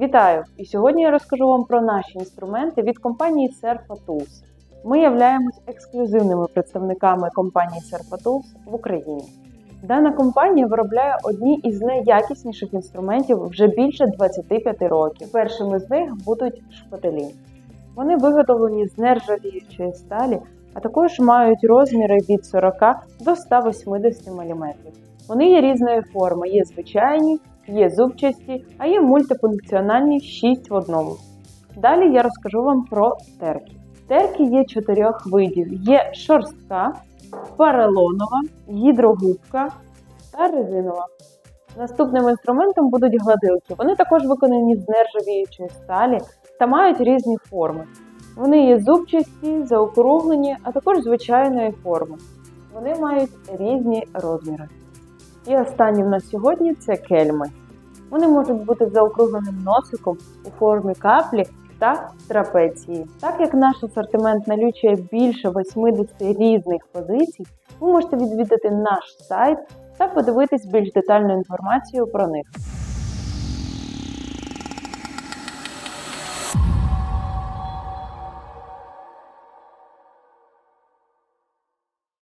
Вітаю! І сьогодні я розкажу вам про наші інструменти від компанії Serfa Tools. Ми являємось ексклюзивними представниками компанії Serfa Tools в Україні. Дана компанія виробляє одні із найякісніших інструментів вже більше 25 років. Першими з них будуть шпателі. Вони виготовлені з нержавіючої сталі, а також мають розміри від 40 до 180 мм. Вони є різної форми, є звичайні, є зубчасті, а є мультифункціональні 6 в одному. Далі я розкажу вам про терки. Терки є чотирьох видів: є шорстка, поролонова, гідрогубка та резинова. Наступним інструментом будуть гладилки. Вони також виконані з нержавіючої сталі та мають різні форми. Вони є зубчасті, заокруглені, а також звичайної форми. Вони мають різні розміри. І останнім на сьогодні це кельми. Вони можуть бути заокругленим носиком у формі каплі та трапеції. Так як наш асортимент налічує більше 80 різних позицій, ви можете відвідати наш сайт та подивитись більш детальну інформацію про них.